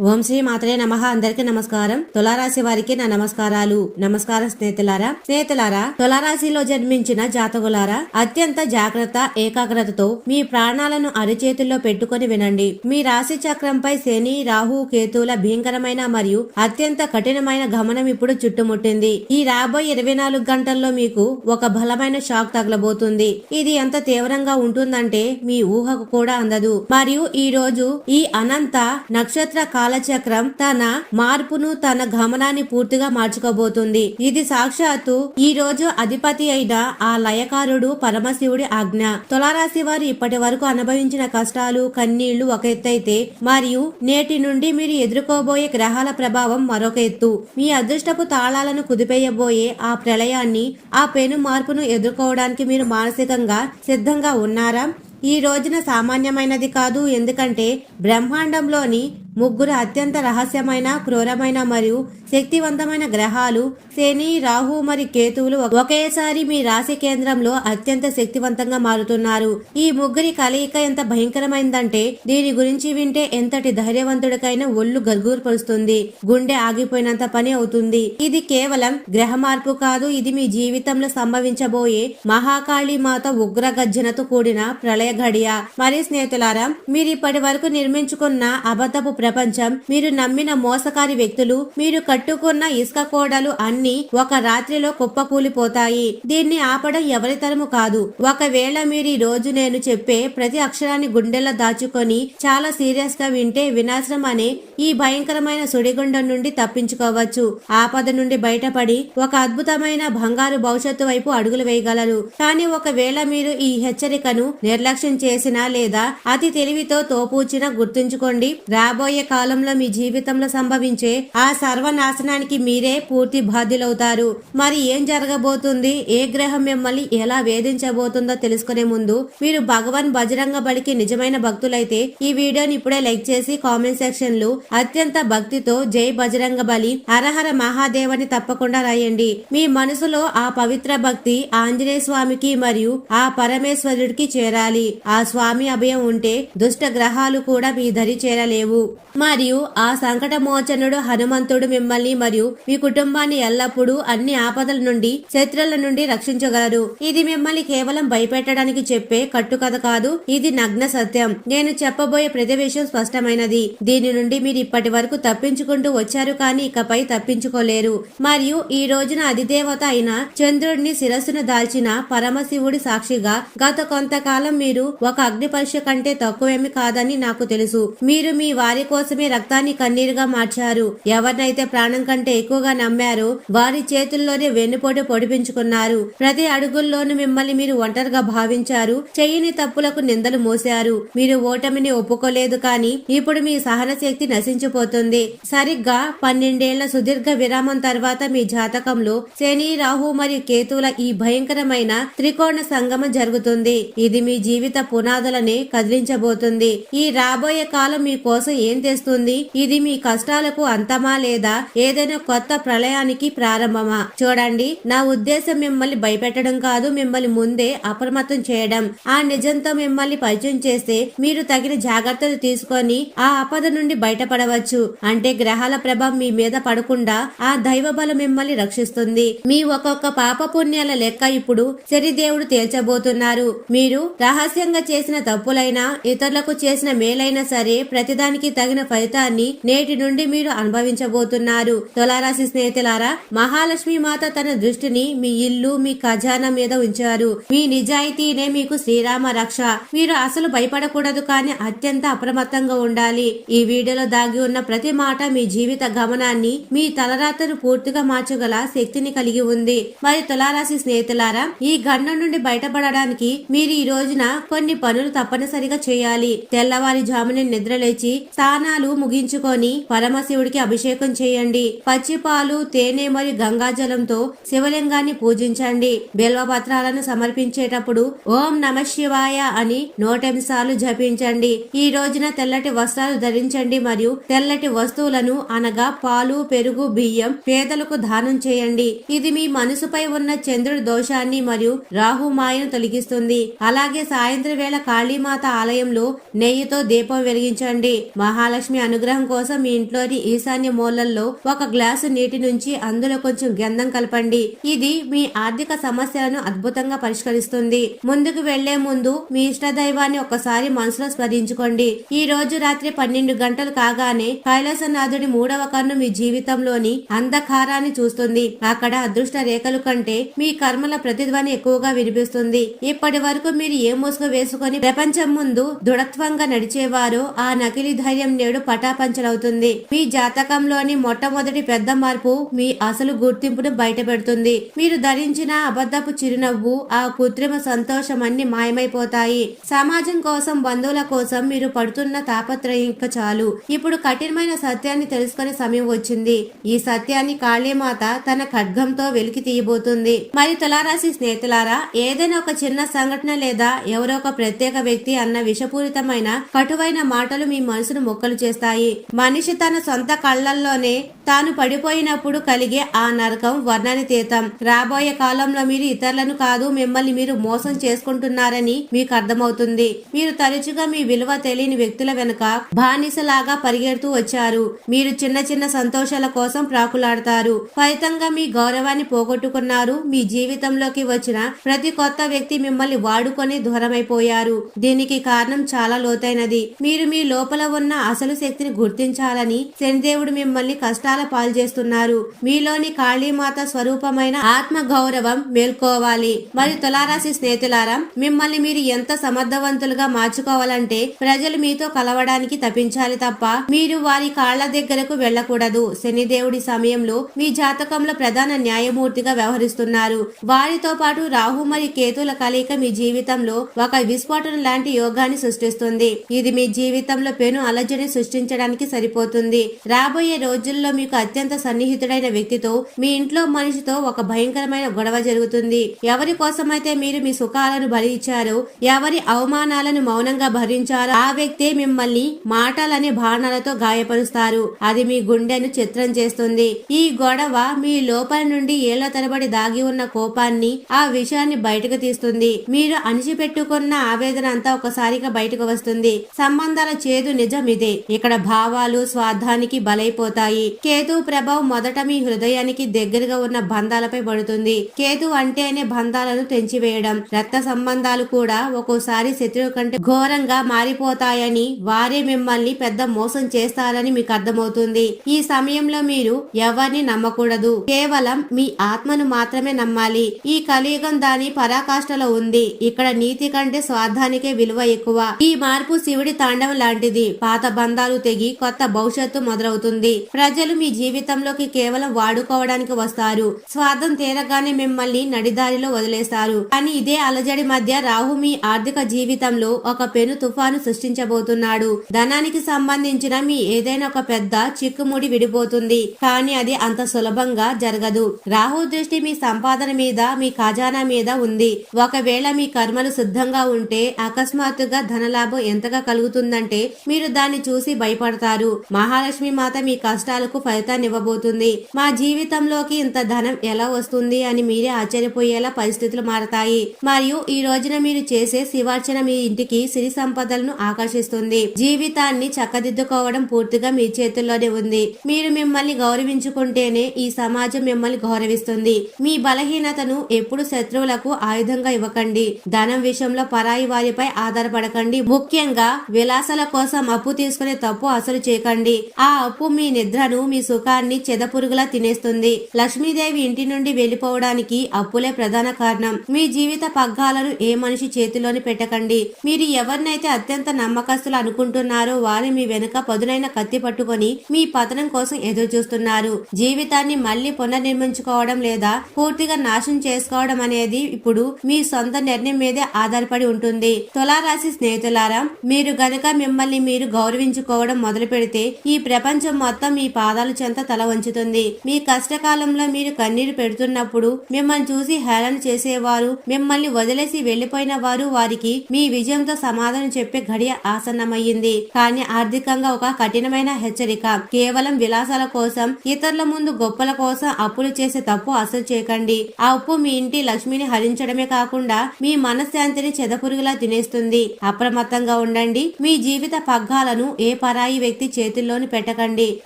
ఓం శ్రీ మాత్రే నమః. అందరికి నమస్కారం. తులారాశి వారికి నా నమస్కారాలు. నమస్కారం స్నేహితులారా. స్నేహితులారా తులారాశిలో జన్మించిన జాతకులారా అత్యంత జాగ్రత్త ఏకాగ్రతతో మీ ప్రాణాలను అరిచేతుల్లో పెట్టుకొని వినండి. మీ రాశి చక్రంపై శని రాహు కేతుల భీకరమైన మరియు అత్యంత కఠినమైన గమనం ఇప్పుడు చుట్టుముట్టింది. ఈ రాబోయే ఇరవై నాలుగు గంటల్లో మీకు ఒక బలమైన షాక్ తగలబోతుంది. ఇది ఎంత తీవ్రంగా ఉంటుందంటే మీ ఊహకు కూడా అందదు. మరియు ఈ రోజు ఈ అనంత నక్షత్ర కాలచక్రం తన మార్పును తన గమనాన్ని పూర్తిగా మార్చుకోబోతుంది. ఇది సాక్షాత్తు ఈ రోజు అధిపతి అయిన ఆ లయకారుడు పరమశివుడి ఆజ్ఞ. తులారాశి వారు ఇప్పటి వరకు అనుభవించిన కష్టాలు కన్నీళ్ళు ఒక ఎత్తైతే మరియు నేటి నుండి మీరు ఎదుర్కోబోయే గ్రహాల ప్రభావం మరొక ఎత్తు. మీ అదృష్టపు తాళాలను కుదిపేయబోయే ఆ ప్రళయాన్ని ఆ పెను మార్పును ఎదుర్కోవడానికి మీరు మానసికంగా సిద్ధంగా ఉన్నారా? ఈ రోజున సామాన్యమైనది కాదు ఎందుకంటే బ్రహ్మాండంలోని ముగ్గురు అత్యంత రహస్యమైన క్రూరమైన మరియు శక్తివంతమైన గ్రహాలు శని రాహు మరియు కేతువులు ఒకేసారి మీ రాశి కేంద్రంలో అత్యంత శక్తివంతంగా మారుతున్నారు. ఈ ముగ్గురి కలయిక ఎంత భయంకరమైందంటే దీని గురించి వింటే ఎంతటి ధైర్యవంతుడికైనా ఒళ్ళు గర్గూరుపరుస్తుంది. గుండె ఆగిపోయినంత పని అవుతుంది. ఇది కేవలం గ్రహ మార్పు కాదు ఇది మీ జీవితంలో సంభవించబోయే మహాకాళి మాత ఉగ్ర గర్జనతో కూడిన ప్రళయ ఘడియ మరి స్నేహితులారా మీరు ఇప్పటి వరకు నిర్మించుకున్న అబద్ధపు ప్రపంచం. మీరు నమ్మిన మోసకారి వ్యక్తులు మీరు కట్టుకున్న ఇసుక కోడలు అన్ని ఒక రాత్రిలో కుప్పకూలిపోతాయి. దీన్ని ఆపడం ఎవరితరము కాదు. ఒకవేళ మీరు ఈ రోజు నేను చెప్పే ప్రతి అక్షరాన్ని గుండెల్లో దాచుకొని చాలా సీరియస్గా వింటే వినాశనం అనే ఈ భయంకరమైన సుడిగుండం నుండి తప్పించుకోవచ్చు. ఆపద నుండి బయటపడి ఒక అద్భుతమైన బంగారు భవిష్యత్తు వైపు అడుగులు వేయగలరు. కానీ ఒకవేళ మీరు ఈ హెచ్చరికను నిర్లక్ష్యం చేసినా లేదా అతి తెలివితో తోపూచినా గుర్తుంచుకోండి. రాబోయే కాలంలో మీ జీవితంలో సంభవించే ఆ సర్వనాశనానికి మీరే పూర్తి బాధ్యులవుతారు. మరి ఏం జరగబోతుంది? ఏ గ్రహం మిమ్మల్ని ఎలా వేధించబోతుందో తెలుసుకునే ముందు మీరు భగవాన్ బజరంగ బలికి నిజమైన భక్తులైతే ఈ వీడియోని ఇప్పుడే లైక్ చేసి కామెంట్ సెక్షన్లో అత్యంత భక్తితో జై బజరంగ బలి అరహర మహాదేవని తప్పకుండా రాయండి. మీ మనసులో ఆ పవిత్ర భక్తి ఆంజనేయ స్వామికి మరియు ఆ పరమేశ్వరుడికి చేరాలి. ఆ స్వామి అభయం ఉంటే దుష్ట గ్రహాలు కూడా మీ దరి చేరలేవు. మరియు ఆ సంకట మోచనుడు హనుమంతుడు మిమ్మల్ని మరియు మీ కుటుంబాన్ని ఎల్లప్పుడూ అన్ని ఆపదల నుండి శత్రుల నుండి రక్షించగలరు. ఇది మిమ్మల్ని కేవలం భయపెట్టడానికి చెప్పే కట్టుకథ కాదు ఇది నగ్న సత్యం. నేను చెప్పబోయే ప్రతి విషయం స్పష్టమైనది. దీని నుండి మీరు ఇప్పటి వరకు తప్పించుకుంటూ వచ్చారు కానీ ఇకపై తప్పించుకోలేరు. మరియు ఈ రోజున అధిదేవత అయిన చంద్రుడిని శిరస్సును దాల్చిన పరమశివుడి సాక్షిగా గత కొంతకాలం మీరు ఒక అగ్ని పరీక్ష కంటే తక్కువేమి కాదని నాకు తెలుసు. మీరు మీ వారి కోసమే రక్తాన్ని కన్నీరుగా మార్చారు. ఎవరినైతే ప్రాణం కంటే ఎక్కువగా నమ్మారో వారి చేతుల్లోనే వెన్నుపోటు పొడిపించుకున్నారు. ప్రతి అడుగుల్లోనూ మిమ్మల్ని మీరు ఒంటరిగా భావించారు. చెయ్యని తప్పులకు నిందలు మోశారు. మీరు ఓటమిని ఒప్పుకోలేదు కానీ ఇప్పుడు మీ సహన శక్తి నశించిపోతుంది. సరిగ్గా పన్నెండేళ్ళ సుదీర్ఘ విరామం తర్వాత మీ జాతకంలో శని రాహు మరియు కేతువుల ఈ భయంకరమైన త్రికోణ సంగమం జరుగుతుంది. ఇది మీ జీవిత పునాదులనే కదిలించబోతుంది. ఈ రాబోయే కాలం మీ కోసం ఏ తెస్తుంది? ఇది మీ కష్టాలకు అంతమా లేదా? ఏదైనా కొత్త ప్రళయానికి ప్రారంభమా? చూడండి నా ఉద్దేశం మిమ్మల్ని భయపెట్టడం కాదు మిమ్మల్ని ముందే అప్రమత్తం చేయడం. ఆ నిజంతో మిమ్మల్ని పరిచయం చేస్తే మీరు తగిన జాగ్రత్తలు తీసుకొని ఆ ఆపద నుండి బయటపడవచ్చు. అంటే గ్రహాల ప్రభావం మీ మీద పడకుండా ఆ దైవ బలం మిమ్మల్ని రక్షిస్తుంది. మీ ఒక్కొక్క పాప పుణ్యాల లెక్క ఇప్పుడు శనిదేవుడు తేల్చబోతున్నారు. మీరు రహస్యంగా చేసిన తప్పులైనా ఇతరులకు చేసిన మేలైనా సరే ప్రతిదానికి తగిన ఫలితాన్ని నేటి నుండి మీరు అనుభవించబోతున్నారు. తులారాశి స్నేహితులారా మహాలక్ష్మి మాత తన దృష్టిని మీ ఇల్లు మీ ఖజానా మీద ఉంచారు. మీ నిజాయితీనే మీకు శ్రీరామ రక్ష. మీరు అసలు భయపడకూడదు కానీ అత్యంత అప్రమత్తంగా ఉండాలి. ఈ వీడియోలో దాగి ఉన్న ప్రతి మాట మీ జీవిత గమనాన్ని మీ తలరాతను పూర్తిగా మార్చగల శక్తిని కలిగి ఉంది. మరి తులారాశి స్నేహితులారా ఈ గండం నుండి బయటపడడానికి మీరు ఈ రోజున కొన్ని పనులు తప్పనిసరిగా చేయాలి. తెల్లవారి జామున నిద్రలేచి స్నానాలు ముగించుకొని పరమశివుడికి అభిషేకం చేయండి. పచ్చిపాలు తేనె మరియు గంగాజలంతో శివలింగాన్ని పూజించండి. బిల్వపత్రాలను సమర్పించేటప్పుడు ఓం నమ శివాయ అని నూటెంసార్లు జపించండి. ఈ రోజున తెల్లటి వస్త్రాలు ధరించండి మరియు తెల్లటి వస్తువులను అనగా పాలు పెరుగు బియ్యం పేదలకు దానం చేయండి. ఇది మీ మనసుపై ఉన్న చంద్రుడి దోషాన్ని మరియు రాహు మాయను తొలగిస్తుంది. అలాగే సాయంత్రం వేళ కాళీమాత ఆలయంలో నెయ్యితో దీపం వెలిగించండి. మహా మహాలక్ష్మి అనుగ్రహం కోసం మీ ఇంట్లోని ఈశాన్య మూలల్లో ఒక గ్లాసు నీటి నుంచి అందులో కొంచెం గంధం కలపండి. ఇది మీ ఆర్థిక సమస్యలను అద్భుతంగా పరిష్కరిస్తుంది. ముందుకు వెళ్ళే ముందు మీ ఇష్ట దైవాన్ని ఒకసారి మనసులో స్మరించుకోండి. ఈ రోజు రాత్రి పన్నెండు గంటలు కాగానే కైలాసనాథుడి మూడవ కన్ను మీ జీవితంలోని అంధకారాన్ని చూస్తుంది. అక్కడ అదృష్ట రేఖలు కంటే మీ కర్మల ప్రతిధ్వని ఎక్కువగా వినిపిస్తుంది. ఇప్పటి వరకు మీరు ఏ ముసుగు వేసుకొని ప్రపంచం ముందు దృఢత్వంగా నడిచేవారో ఆ నకిలీ ధైర్యం నేడు పటాపంచలవుతుంది. మీ జాతకంలోని మొట్టమొదటి పెద్ద మార్పు మీ అసలు గుర్తింపును బయటపెడుతుంది. మీరు ధరించిన అబద్ధపు చిరునవ్వు ఆ కృత్రిమ సంతోషం అన్ని మాయమైపోతాయి. సమాజం కోసం బంధువుల కోసం మీరు పడుతున్న తాపత్రయం ఇంకా చాలు. ఇప్పుడు కఠినమైన సత్యాన్ని తెలుసుకునే సమయం వచ్చింది. ఈ సత్యాన్ని కాళీమాత తన ఖడ్గంతో వెలికి తీయబోతుంది. మరి తులారాశి స్నేహితులారా ఏదైనా ఒక చిన్న సంఘటన లేదా ఎవరో ఒక ప్రత్యేక వ్యక్తి అన్న విషపూరితమైన కటువైన మాటలు మీ మనసును మొక్కలు చేస్తాయి. మనిషి తన సొంత కళ్ళల్లోనే తాను పడిపోయినప్పుడు కలిగే ఆ నరకం వర్ణనితీతం రాబోయే కాలంలో మీరు ఇతరులను కాదు మిమ్మల్ని మీరు మోసం చేసుకుంటున్నారని మీకు అర్థమవుతుంది. మీరు తరచుగా మీ విలువ తెలియని వ్యక్తుల వెనుక బానిసలాగా పరిగెడుతూ వచ్చారు. మీరు చిన్న చిన్న సంతోషాల కోసం ప్రాకులాడతారు. ఫలితంగా మీ గౌరవాన్ని పోగొట్టుకున్నారు. మీ జీవితంలోకి వచ్చిన ప్రతి కొత్త వ్యక్తి మిమ్మల్ని వాడుకొని దూరమైపోయారు. దీనికి కారణం చాలా లోతైనది. మీరు మీ లోపల ఉన్న అసలు శక్తిని గుర్తించాలని శనిదేవుడు మిమ్మల్ని కష్టాలు పాలు పాల్చేస్తున్నారు. మీలోని కాళీమాత స్వరూపమైన ఆత్మ గౌరవం మేల్కోవాలి. మరి తులారాశి స్నేహితులారా మిమ్మల్ని మీరు ఎంత సమర్థవంతులుగా మార్చుకోవాలంటే ప్రజలు మీతో కలవడానికి తప్పించాలి తప్ప మీరు వారి కాళ్ళ దగ్గరకు వెళ్ళకూడదు. శనిదేవుడి సమయంలో మీ జాతకంలో ప్రధాన న్యాయమూర్తిగా వ్యవహరిస్తున్నారు. వారితో పాటు రాహు మరియు కేతుల కలయిక మీ జీవితంలో ఒక విస్ఫోటన లాంటి యోగాన్ని సృష్టిస్తుంది. ఇది మీ జీవితంలో పెను అలజడిని సృష్టించడానికి సరిపోతుంది. రాబోయే రోజుల్లో మీ మీకు అత్యంత సన్నిహితుడైన వ్యక్తితో మీ ఇంట్లో మనిషితో ఒక భయంకరమైన గొడవ జరుగుతుంది. ఎవరి కోసమైతే మీరు మీ సుఖాలను బలి ఇచ్చారో ఎవరి అవమానాలను మౌనంగా భరించారో ఆ వ్యక్తే మిమ్మల్ని మాటలనే బాణాలతో గాయపరుస్తారు. అది మీ గుండెను చిత్రం చేస్తుంది. ఈ గొడవ మీ లోపల నుండి ఏళ్ళ తరబడి దాగి ఉన్న కోపాన్ని ఆ విషయాన్ని బయటకు తీస్తుంది. మీరు అణిచిపెట్టుకున్న ఆవేదన అంతా ఒకసారిగా బయటకు వస్తుంది. సంబంధాల చేదు నిజం ఇదే. ఇక్కడ భావాలు స్వార్థానికి బలైపోతాయి. కేతు ప్రభావం మొదట మీ హృదయానికి దగ్గరగా ఉన్న బంధాలపై పడుతుంది. కేతు అంటేనే బంధాలను తెంచివేయడం. రక్త సంబంధాలు కూడా ఒక్కోసారి శత్రువు కంటే ఘోరంగా మారిపోతాయని వారే మిమ్మల్ని పెద్ద మోసం చేస్తారని మీకు అర్థమవుతుంది. ఈ సమయంలో మీరు ఎవరిని నమ్మకూడదు. కేవలం మీ ఆత్మను మాత్రమే నమ్మాలి. ఈ కలియుగం దాని పరాకాష్ఠలో ఉంది. ఇక్కడ నీతి కంటే స్వార్థానికే విలువ ఎక్కువ. ఈ మార్పు శివుడి తాండవం లాంటిది. పాత బంధాలు తెగి కొత్త భవిష్యత్తు మొదలవుతుంది. ప్రజలు మీ జీవితంలోకి కేవలం వాడుకోవడానికి వస్తారు. స్వార్థం తీరగానే మిమ్మల్ని నడిదారిలో వదిలేస్తారు. కానీ ఇదే అలజడి మధ్య రాహు మీ ఆర్థిక జీవితంలో ఒక పెను తుఫాను సృష్టించబోతున్నాడు. ధనానికి సంబంధించిన మీ ఏదైనా ఒక పెద్ద చిక్కుముడి విడిపోతుంది. కానీ అది అంత సులభంగా జరగదు. రాహు దృష్టి మీ సంపాదన మీద మీ ఖజానా మీద ఉంది. ఒకవేళ మీ కర్మలు సిద్ధంగా ఉంటే అకస్మాత్తుగా ధనలాభం ఎంతగా కలుగుతుందంటే మీరు దాన్ని చూసి భయపడతారు. మహాలక్ష్మి మాత మీ కష్టాలకు ఫలితాన్ని ఇవ్వబోతుంది మా జీవితంలోకి ఇంత ధనం ఎలా వస్తుంది అని మీరే ఆశ్చర్యపోయేలా పరిస్థితులు మారతాయి. మరియు ఈ రోజున మీరు చేసే శివార్చన మీ ఇంటికి సిరి సంపదలను ఆకర్షిస్తుంది. జీవితాన్ని చక్కదిద్దుకోవడం పూర్తిగా మీ చేతుల్లోనే ఉంది. మీరు మిమ్మల్ని గౌరవించుకుంటేనే ఈ సమాజం మిమ్మల్ని గౌరవిస్తుంది. మీ బలహీనతను ఎప్పుడు శత్రువులకు ఆయుధంగా ఇవ్వకండి. ధనం విషయంలో పరాయి వారిపై ఆధారపడకండి. ముఖ్యంగా విలాసాల కోసం అప్పు తీసుకునే తప్పు అసలు చేయకండి. ఆ అప్పు మీ నిద్రను మీ సుఖాన్ని చెదపురుగులా తినేస్తుంది. లక్ష్మీదేవి ఇంటి నుండి వెళ్ళిపోవడానికి అప్పులే ప్రధాన కారణం. మీ జీవిత పగ్గాలను ఏ మనిషి చేతిలోని పెట్టకండి. మీరు ఎవరినైతే అత్యంత నమ్మకస్తులు అనుకుంటున్నారో వారు మీ వెనుక పదునైన కత్తి పట్టుకొని మీ పతనం కోసం ఎదురు చూస్తున్నారు జీవితాన్ని మళ్ళీ పునర్నిర్మించుకోవడం లేదా పూర్తిగా నాశనం చేసుకోవడం అనేది ఇప్పుడు మీ సొంత నిర్ణయం మీదే ఆధారపడి ఉంటుంది. తులారాశి స్నేహితులారా మీరు గనక మిమ్మల్ని మీరు గౌరవించుకోవడం మొదలు పెడితే ఈ ప్రపంచం మొత్తం మీ పాదాల పాదాల చెంత తల వంచుతుంది. మీ కష్టకాలంలో మీరు కన్నీరు పెడుతున్నప్పుడు మిమ్మల్ని చూసి హేళన చేసేవారు మిమ్మల్ని వదిలేసి వెళ్ళిపోయిన వారు వారికి మీ విజయంతో సమాధానం చెప్పే గడియ ఆసన్నమయ్యింది. కానీ ఆర్థికంగా ఒక కఠినమైన హెచ్చరిక. కేవలం విలాసాల కోసం ఇతరుల ముందు గొప్పల కోసం అప్పులు చేసే తప్పు అసలు చేయకండి. ఆ ఉప్పు మీ ఇంటి లక్ష్మిని హరించడమే కాకుండా మీ మనశ్శాంతిని చెదపురుగులా తినేస్తుంది. అప్రమత్తంగా ఉండండి. మీ జీవిత పగ్గాలను ఏ పరాయి వ్యక్తి చేతుల్లోని పెట్టకండి.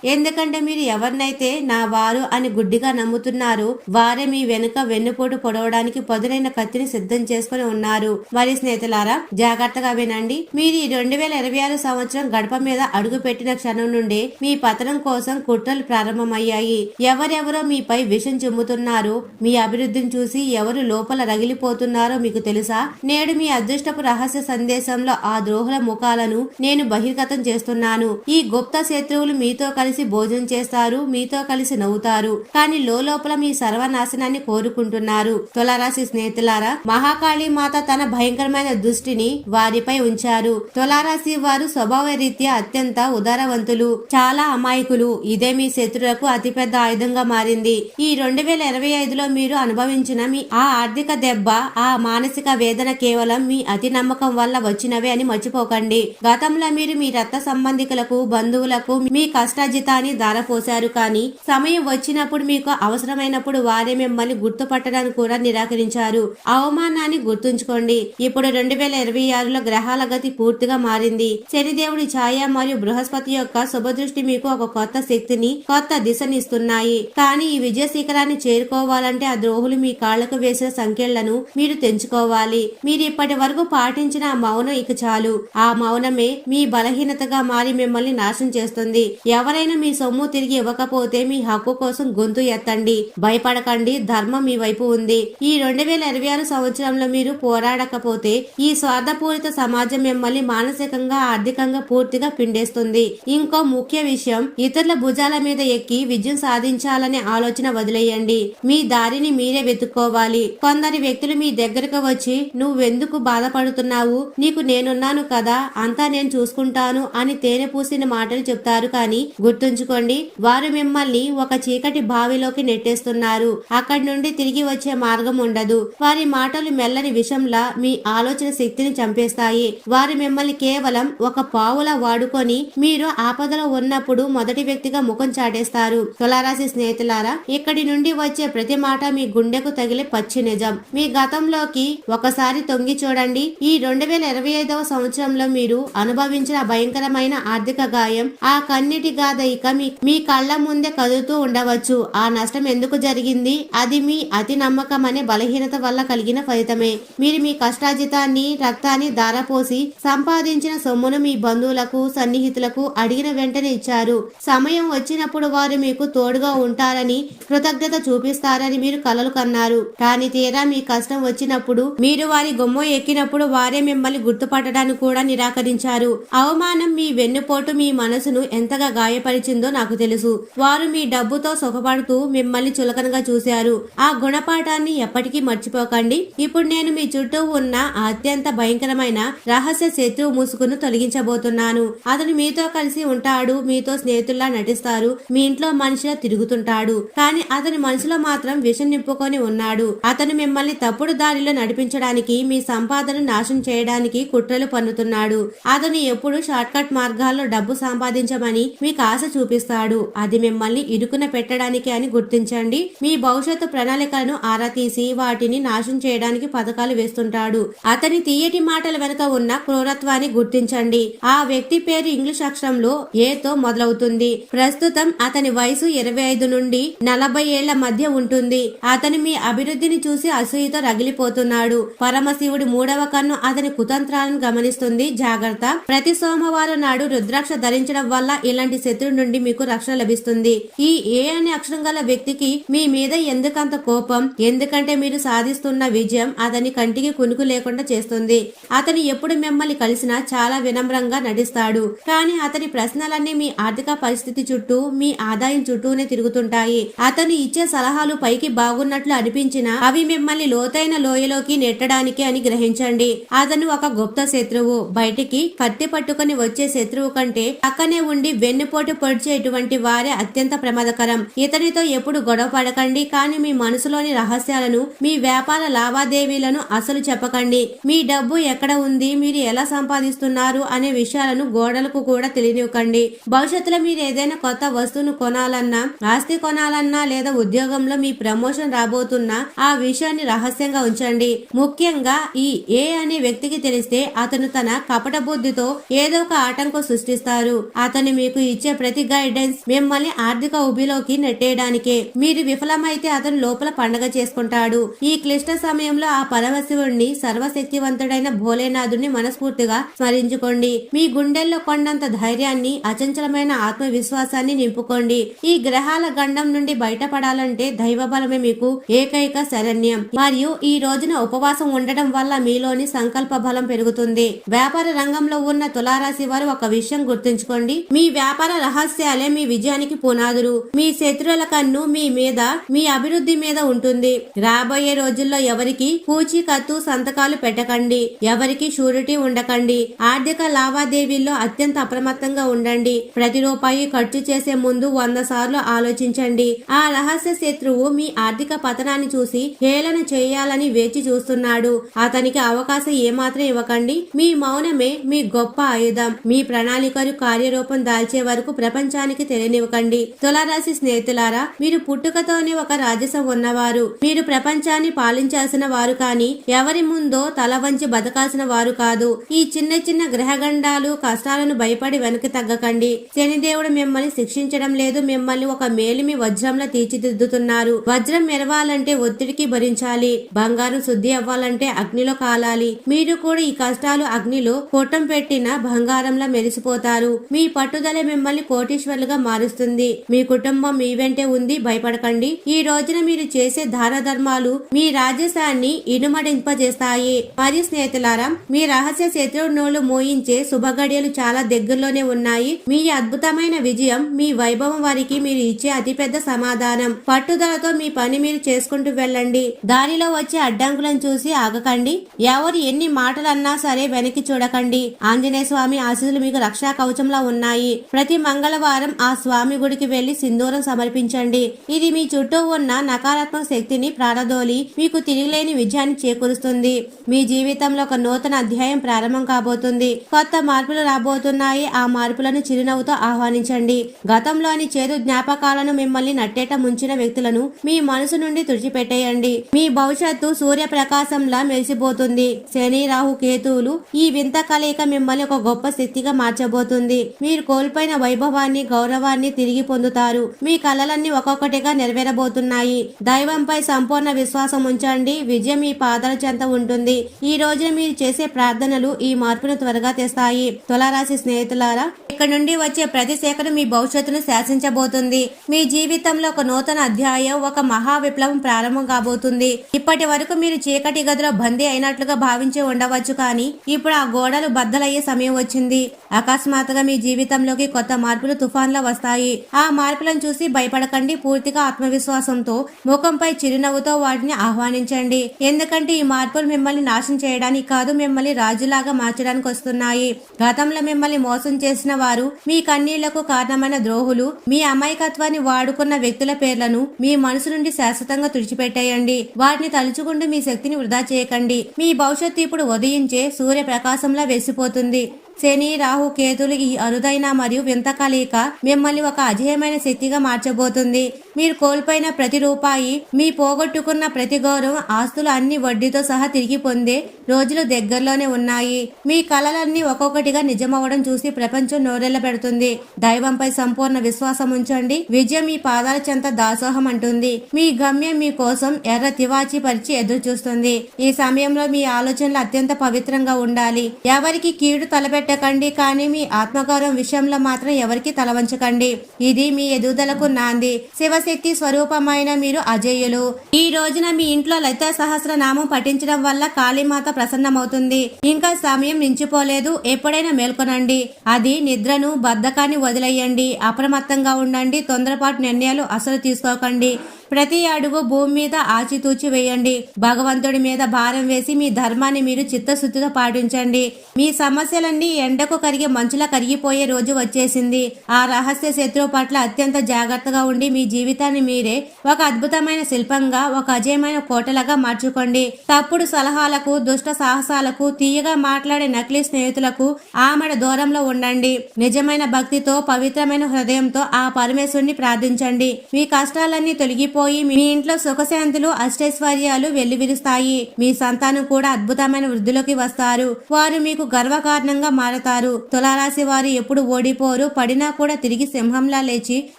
ఎందుకంటే మీరు ఎవరినైతే నా వారు అని గుడ్డిగా నమ్ముతున్నారు వారే మీ వెనుక వెన్నుపోటు పొడవడానికి పదునైన కత్తిని సిద్ధం చేసుకుని ఉన్నారు. మరి స్నేహితులారా జాగ్రత్తగా వినండి. మీరు ఈ రెండు వేల ఇరవై ఆరు సంవత్సరం గడప మీద అడుగు పెట్టిన క్షణం నుండి మీ పతనం కోసం కుట్రలు ప్రారంభమయ్యాయి. ఎవరెవరో మీపై విషం చిమ్ముతున్నారు. మీ అభివృద్ధిని చూసి ఎవరు లోపల రగిలిపోతున్నారో మీకు తెలుసా? నేడు మీ అదృష్టపు రహస్య సందేశంలో ఆ ద్రోహుల ముఖాలను నేను బహిర్గతం చేస్తున్నాను. ఈ గుప్త శత్రువులు మీతో కలిసి భోజనం చేస్తారు మీతో కలిసి నవ్వుతారు. కానీ లోపల మీ సర్వనాశనాన్ని కోరుకుంటున్నారు. తులారాశి స్నేహితులారా మహాకాళి మాత తన భయంకరమైన దృష్టిని వారిపై ఉంచారు. తులారాశి వారు స్వభావ రీత్యా అత్యంత ఉదారవంతులు చాలా అమాయకులు. ఇదే మీ శత్రులకు అతిపెద్ద ఆయుధంగా మారింది. ఈ రెండు వేల ఇరవై ఐదులో మీరు అనుభవించిన మీ ఆ ఆర్థిక దెబ్బ ఆ మానసిక వేదన కేవలం మీ అతి నమ్మకం వల్ల వచ్చినవే అని మర్చిపోకండి. గతంలో మీరు మీ రక్త సంబంధికులకు బంధువులకు మీ కష్టాజితాన్ని పోశారు. కానీ సమయం వచ్చినప్పుడు మీకు అవసరమైనప్పుడు వారే మిమ్మల్ని గుర్తుపట్టడానికి కూడా నిరాకరించారు. అవమానాన్ని గుర్తుంచుకోండి. ఇప్పుడు రెండు వేల ఇరవై ఆరులో గ్రహాల గతి పూర్తిగా మారింది. శనిదేవుడి ఛాయ మరియు బృహస్పతి యొక్క శుభదృష్టి మీకు ఒక కొత్త శక్తిని కొత్త దిశనిస్తున్నాయి కానీ ఈ విజయ శిఖరాన్ని చేరుకోవాలంటే ఆ ద్రోహులు మీ కాళ్ళకు వేసిన సంఖ్యలను మీరు తెంచుకోవాలి. మీరు ఇప్పటి వరకు పాటించిన ఆ మౌనం ఇక చాలు. ఆ మౌనమే మీ బలహీనతగా మారి మిమ్మల్ని నాశనం చేస్తుంది. ఎవరైనా మీ సొమ్ము తిరిగి ఇవ్వకపోతే మీ హక్కు కోసం గొంతు ఎత్తండి. భయపడకండి. ధర్మం మీ వైపు ఉంది. ఈ రెండు వేల ఇరవై ఆరు సంవత్సరంలో మీరు పోరాడకపోతే ఈ స్వార్థపూరిత సమాజం మిమ్మల్ని మానసికంగా ఆర్థికంగా పూర్తిగా పిండేస్తుంది. ఇంకో ముఖ్య విషయం ఇతరుల భుజాల మీద ఎక్కి విజయం సాధించాలనే ఆలోచన వదిలేయండి. మీ దారిని మీరే వెతుక్కోవాలి. కొందరి వ్యక్తులు మీ దగ్గరకు వచ్చి నువ్వెందుకు బాధపడుతున్నావు? నీకు నేనున్నాను కదా. అంతా నేను చూసుకుంటాను అని తేనె పూసిన మాటలు చెప్తారు కానీ గుర్తుంచుకోండి వారు మిమ్మల్ని ఒక చీకటి బావిలోకి నెట్టేస్తున్నారు. అక్కడి నుండి తిరిగి వచ్చే మార్గం ఉండదు. వారి మాటలు మెల్లని విషంలా మీ ఆలోచన శక్తిని చంపేస్తాయి. వారు మిమ్మల్ని కేవలం ఒక పావులా వాడుకొని మీరు ఆపదలో ఉన్నప్పుడు మొదటి వ్యక్తిగా ముఖం చాటేస్తారు. తులారాశి స్నేహితులారా ఇక్కడి నుండి వచ్చే ప్రతి మాట మీ గుండెకు తగిలే పచ్చి నిజం. మీ గతంలోకి ఒకసారి తొంగి చూడండి. ఈ రెండు వేల ఇరవై ఐదవ సంవత్సరంలో మీరు అనుభవించిన భయంకరమైన ఆర్థిక గాయం ఆ కన్నిటి గాథ ఇక మీ మీ కళ్ళ ముందే కదులుతూ ఉండవచ్చు. ఆ నష్టం ఎందుకు జరిగింది? అది మీ అతి నమ్మకం అనే బలహీనత వల్ల కలిగిన ఫలితమే. మీరు మీ కష్టాజితాన్ని రక్తాన్ని దారపోసి సంపాదించిన సొమ్మును మీ బంధువులకు సన్నిహితులకు అడిగిన వెంటనే ఇచ్చారు. సమయం వచ్చినప్పుడు వారు మీకు తోడుగా ఉంటారని కృతజ్ఞత చూపిస్తారని మీరు కలలు కన్నారు. కానీ తీరా మీ కష్టం వచ్చినప్పుడు మీరు వారి గుమ్మ ఎక్కినప్పుడు వారే మిమ్మల్ని గుర్తుపట్టడానికి కూడా నిరాకరించారు. అవమానం మీ వెన్నుపోటు మీ మనసును ఎంతగా గాయపరిచిందో నాకు తెలుసు తెలుసు. వారు మీ డబ్బుతో సుఖపడుతూ మిమ్మల్ని చులకనగా చూశారు. ఆ గుణపాఠాన్ని ఎప్పటికీ మర్చిపోకండి. ఇప్పుడు నేను మీ చుట్టూ ఉన్న అత్యంత భయంకరమైన రహస్య శత్రువు ముసుగును తొలగించబోతున్నాను. అతను మీతో కలిసి ఉంటాడు మీతో స్నేహితుల్లా నటిస్తారు మీ ఇంట్లో మనిషిలా తిరుగుతుంటాడు. కానీ అతని మనసులో మాత్రం విషం నింపుకొని ఉన్నాడు. అతను మిమ్మల్ని తప్పుడు దారిలో నడిపించడానికి మీ సంపాదన నాశనం చేయడానికి కుట్రలు పన్నుతున్నాడు. అతను ఎప్పుడు షార్ట్ కట్ మార్గాల్లో డబ్బు సంపాదించమని మీకు ఆశ చూపిస్తాడు. అది మిమ్మల్ని ఇరుకున పెట్టడానికి అని గుర్తించండి. మీ భవిష్యత్తు ప్రణాళికలను ఆరా తీసి వాటిని నాశనం చేయడానికి పథకాలు వేస్తుంటాడు. అతని తీయటి మాటల వెనుక ఉన్న క్రూరత్వాన్ని గుర్తించండి. ఆ వ్యక్తి పేరు ఇంగ్లీష్ అక్షరంలో ఏతో మొదలవుతుంది. ప్రస్తుతం అతని వయసు ఇరవై ఐదు నుండి నలభై ఏళ్ళ మధ్య ఉంటుంది. అతను మీ అభివృద్ధిని చూసి అసూయతో రగిలిపోతున్నాడు. పరమశివుడి మూడవ కన్ను అతని కుతంత్రాలను గమనిస్తుంది. జాగ్రత్త. ప్రతి సోమవారం నాడు రుద్రాక్ష ధరించడం వల్ల ఇలాంటి శత్రువు నుండి మీకు రక్షణ లభిస్తుంది. ఈ ఏ అనే అక్షరం గల వ్యక్తికి మీ మీద ఎందుకంత కోపం? ఎందుకంటే మీరు సాధిస్తున్న విజయం అతని కంటికి కునుకు లేకుండా చేస్తుంది. అతను ఎప్పుడు మిమ్మల్ని కలిసినా చాలా వినమ్రంగా నటిస్తాడు. కానీ అతని ప్రశ్నలన్నీ మీ ఆర్థిక పరిస్థితి చుట్టూ మీ ఆదాయం చుట్టూనే తిరుగుతుంటాయి. అతను ఇచ్చే సలహాలు పైకి బాగున్నట్లు అనిపించినా అవి మిమ్మల్ని లోతైన లోయలోకి నెట్టడానికి అని గ్రహించండి. అతను ఒక గుప్త శత్రువు. బయటికి కత్తి పట్టుకొని వచ్చే శత్రువు కంటే పక్కనే ఉండి వెన్నుపోటు పొడిచేటువంటి వంటి వారే అత్యంత ప్రమాదకరం. ఇతనితో ఎప్పుడు గొడవ పడకండి కానీ మీ మనసులోని రహస్యాలను మీ వ్యాపార లావాదేవీలను అసలు చెప్పకండి. మీ డబ్బు ఎక్కడ ఉంది మీరు ఎలా సంపాదిస్తున్నారు అనే విషయాలను గోడలకు కూడా తెలియనివ్వకండి. భవిష్యత్తులో మీరు ఏదైనా కొత్త వస్తువును కొనాలన్నా ఆస్తి కొనాలన్నా లేదా ఉద్యోగంలో మీ ప్రమోషన్ రాబోతున్నా ఆ విషయాన్ని రహస్యంగా ఉంచండి. ముఖ్యంగా ఈ ఏ అనే వ్యక్తికి తెలిస్తే అతను తన కపట బుద్ధితో ఏదో ఒక ఆటంకం సృష్టిస్తారు. అతను మీకు ఇచ్చే ప్రతి గైడెన్స్ మిమ్మల్ని ఆర్థిక ఉబిలోకి నెట్టేయడానికే. మీరు విఫలమైతే అతను లోపల పండగ చేసుకుంటాడు. ఈ క్లిష్ట సమయంలో ఆ పరమశివుణ్ణి సర్వశక్తివంతుడైన భోలేనాథుని మనస్ఫూర్తిగా స్మరించుకోండి. మీ గుండెల్లో కొండంత ధైర్యాన్ని అచంచలమైన ఆత్మవిశ్వాసాన్ని నింపుకోండి. ఈ గ్రహాల గండం నుండి బయటపడాలంటే దైవ బలమే మీకు ఏకైక శరణ్యం. మరియు ఈ రోజున ఉపవాసం ఉండడం వల్ల మీలోని సంకల్ప బలం పెరుగుతుంది. వ్యాపార రంగంలో ఉన్న తులారాశి వారు ఒక విషయం గుర్తుంచుకోండి. మీ వ్యాపార రహస్యాలే మీ విజయానికి పునాదులు మీ శత్రువుల కన్ను మీ మీద మీ అభివృద్ధి మీద ఉంటుంది. రాబోయే రోజుల్లో ఎవరికి పూచీకత్తు సంతకాలు పెట్టకండి. ఎవరికి షూరిటీ ఉండకండి. ఆర్థిక లావాదేవీల్లో అత్యంత అప్రమత్తంగా ఉండండి. ప్రతి రూపాయి ఖర్చు చేసే ముందు వంద సార్లు ఆలోచించండి. ఆ రహస్య శత్రువు మీ ఆర్థిక పతనాన్ని చూసి హేళన చేయాలని వేచి చూస్తున్నాడు. అతనికి అవకాశం ఏమాత్రం ఇవ్వకండి. మీ మౌనమే మీ గొప్ప ఆయుధం. మీ ప్రణాళికలు కార్యరూపం దాల్చే వరకు ప్రపంచానికి తెలియనివ్వకండి. తులారాశి స్నేహితులారా మీరు పుట్టుకతోనే ఒక రాజసం ఉన్నవారు. మీరు ప్రపంచాన్ని పాలించాల్సిన వారు కాని ఎవరి ముందో తల వంచి బతకాల్సిన వారు కాదు. ఈ చిన్న చిన్న గ్రహగండాలు కష్టాలను భయపడి వెనక్కి తగ్గకండి. శనిదేవుడు మిమ్మల్ని శిక్షించడం లేదు. మిమ్మల్ని ఒక మేలిమి వజ్రంలో తీర్చిదిద్దుతున్నారు. వజ్రం మెరవాలంటే ఒత్తిడికి భరించాలి. బంగారం శుద్ధి అవ్వాలంటే అగ్నిలో కాలాలి. మీరు కూడా ఈ కష్టాలు అగ్నిలో కొట్టం పెట్టిన బంగారంలా మెరిసిపోతారు. మీ పట్టుదల మిమ్మల్ని కోటీశ్వర్లుగా మారుస్తుంది. మీ కుటుంబం మీ వెంటే ఉంది భయపడకండి. ఈ రోజున మీరు చేసే దాన ధర్మాలు మీ రాజసాన్ని ఇనుమడింపజేస్తాయి. మరియు స్నేహితులారా మీ రహస్య శత్రువు నోళ్ళు మోయించే శుభగడియలు చాలా దగ్గరలోనే ఉన్నాయి. మీ అద్భుతమైన విజయం మీ వైభవం వారికి మీరు ఇచ్చే అతిపెద్ద సమాధానం. పట్టుదలతో మీ పని మీరు చేసుకుంటూ వెళ్ళండి. దారిలో వచ్చే అడ్డంకులను చూసి ఆగకండి. ఎవరు ఎన్ని మాటలు అన్నా సరే వెనక్కి చూడకండి. ఆంజనేయ స్వామి ఆశీస్సులు మీకు రక్షా కవచంలా ఉన్నాయి. ప్రతి మంగళవారం ఆ స్వామి గుడికి వెళ్ళి సింధూరం సమర్పించండి. ఇది మీ చుట్టూ ఉన్న నకారాత్మక శక్తిని ప్రారదోలి మీకు తిరిగిలేని విజయాన్ని చేకూరుస్తుంది. మీ జీవితంలో ఒక నూతన అధ్యాయం ప్రారంభం కాబోతుంది. కొత్త మార్పులు రాబోతున్నాయి. ఆ మార్పులను చిరునవ్వుతో ఆహ్వానించండి. గతంలోని చేదు జ్ఞాపకాలను మిమ్మల్ని నట్టేట ముంచిన వ్యక్తులను మీ మనసు నుండి తుడిచిపెట్టేయండి. మీ భవిష్యత్తు సూర్య ప్రకాశంలా మెరిసిపోతుంది. శని రాహు కేతువులు ఈ వింత కలయిక మిమ్మల్ని ఒక గొప్ప శక్తిగా మార్చబోతుంది. మీరు కోల్పోయిన వైభవాన్ని గౌరవాన్ని తిరిగి పొందుతారు. మీ కలలన్నీ ఒక్కొక్కటిగా నెరవేరబోతున్నాయి. దైవంపై సంపూర్ణ విశ్వాసం ఉంచండి. విజయం మీ పాదాల చెంత ఉంటుంది. ఈ రోజున మీరు చేసే ప్రార్థనలు ఈ మార్పును త్వరగా తెస్తాయి. తులారాశి స్నేహితులారా ఇక్కడ నుండి వచ్చే ప్రతి సేకరణ మీ భవిష్యత్తును శాసించబోతుంది. మీ జీవితంలో ఒక నూతన అధ్యాయం ఒక మహా విప్లవం ప్రారంభం కాబోతుంది. ఇప్పటి వరకు మీరు చీకటి గదిలో బందీ అయినట్లుగా భావించి ఉండవచ్చు కానీ ఇప్పుడు ఆ గోడలు బద్దలయ్యే సమయం వచ్చింది. అకస్మాత్తుగా మీ జీవితంలోకి కొత్త మార్పులు తుఫాన్లో వస్తాయి. ఆ మార్పులను చూసి భయపడకండి. పూర్తిగా ఆత్మవిశ్వాసంతో ముఖంపై చిరునవ్వుతో వాటిని ఆహ్వానించండి. ఎందుకంటే ఈ మార్పులు మిమ్మల్ని నాశనం చేయడానికి కాదు మిమ్మల్ని రాజులాగా మార్చడానికి వస్తున్నాయి. గతంలో మిమ్మల్ని మోసం చేసిన వారు మీ కన్నీళ్ళకు కారణమైన ద్రోహులు మీ అమాయకత్వాన్ని వాడుకున్న వ్యక్తుల పేర్లను మీ మనసు నుండి శాశ్వతంగా తుడిచిపెట్టేయండి. వాటిని తలుచుకుంటూ మీ శక్తిని వృధా చేయకండి. మీ భవిష్యత్తు ఇప్పుడు ఉదయించే సూర్య ప్రకాశంలా వెసిపోతుంది. శని రాహు కేతులు ఈ అరుదైన మరియు వింత కలయిక మిమ్మల్ని ఒక అజేయమైన శక్తిగా మార్చబోతుంది. మీరు కోల్పోయిన ప్రతి రూపాయి మీ పోగొట్టుకున్న ప్రతి గౌరవం ఆస్తులు అన్ని వడ్డీతో సహా తిరిగి పొందే రోజులు దగ్గరలోనే ఉన్నాయి. మీ కలలన్నీ ఒక్కొక్కటిగా నిజమవ్వడం చూసి ప్రపంచం నోరెళ్ళ పెడుతుంది దైవంపై సంపూర్ణ విశ్వాసం ఉంచండి. విజయం మీ పాదాల చెంత దాసోహం అంటుంది. మీ గమ్యం మీ కోసం ఎర్ర తివాచి పరిచి ఎదురు చూస్తుంది ఈ సమయంలో మీ ఆలోచనలు అత్యంత పవిత్రంగా ఉండాలి. ఎవరికి కీడు పెట్టకండి కానీ మీ ఆత్మగౌరవం విషయంలో మాత్రం ఎవరికి తలవంచకండి. ఇది మీ ఎదుగుదలకు నాంది. శివశక్తి స్వరూపమైన మీరు అజేయులు. ఈ రోజున మీ ఇంట్లో లలిత సహస్రనామం పఠించడం వల్ల కాళీమాత ప్రసన్నమవుతుంది. ఇంకా సమయం నించిపోలేదు. ఎప్పుడైనా మేల్కొనండి. అది నిద్రను బద్ధకాన్ని వదిలేయండి. అప్రమత్తంగా ఉండండి. తొందరపాటు నిర్ణయాలు అసలు తీసుకోకండి. ప్రతి అడుగు భూమి మీద ఆచితూచి వేయండి. భగవంతుడి మీద భారం వేసి మీ ధర్మాన్ని మీరు చిత్తశుద్ధితో పాటించండి. మీ సమస్యలన్నీ ఎండకు కరిగి మంచులా కరిగిపోయే రోజు వచ్చేసింది. ఆ రహస్య శత్రువు పట్ల అత్యంత జాగ్రత్తగా ఉండి మీ జీవితాన్ని మీరే ఒక అద్భుతమైన శిల్పంగా ఒక అజయమైన కోటలాగా మార్చుకోండి. తప్పుడు సలహాలకు దుష్ట సాహసాలకు తీయగా మాట్లాడే నకిలీ స్నేహితులకు ఆమెడ దూరంలో ఉండండి. నిజమైన భక్తితో పవిత్రమైన హృదయంతో ఆ పరమేశ్వరుని ప్రార్థించండి. మీ కష్టాలన్నీ తొలగిపోయి మీ ఇంట్లో సుఖశాంతులు అష్టైశ్వర్యాలు వెల్లివిరుస్తాయి. మీ సంతానం కూడా అద్భుతమైన వృద్ధిలోకి వస్తారు. వారు మీకు గర్వకారణంగా మారతారు. తులారాశి వారు ఎప్పుడు ఓడిపోరు పడినా కూడా తిరిగి సింహంలా లేచి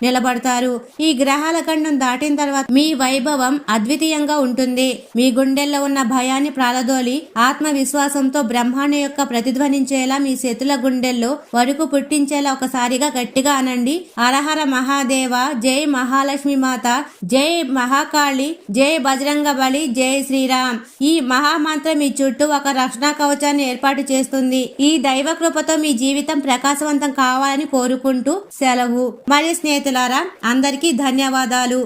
నిలబడతారు. ఈ గ్రహాల ఖండం దాటిన తర్వాత మీ వైభవం అద్వితీయంగా ఉంటుంది. మీ గుండెల్లో ఉన్న భయాన్ని ప్రాలదోలి ఆత్మవిశ్వాసంతో బ్రహ్మాండ యొక్క ప్రతిధ్వనించేలా మీ చేతుల గుండెల్లో వరకు పుట్టించేలా ఒకసారిగా గట్టిగా అనండి. అరహర మహాదేవ జై మహాలక్ష్మి మాత జై జై మహాకాళి జై బజరంగ బలి జై శ్రీరామ్. ఈ మహామంత్రం మీ చుట్టూ ఒక రక్షణ కవచాన్ని ఏర్పాటు చేస్తుంది. ఈ దైవ కృపతో మీ జీవితం ప్రకాశవంతం కావాలని కోరుకుంటూ సెలవు. మరి స్నేహితులారా అందరికీ ధన్యవాదాలు.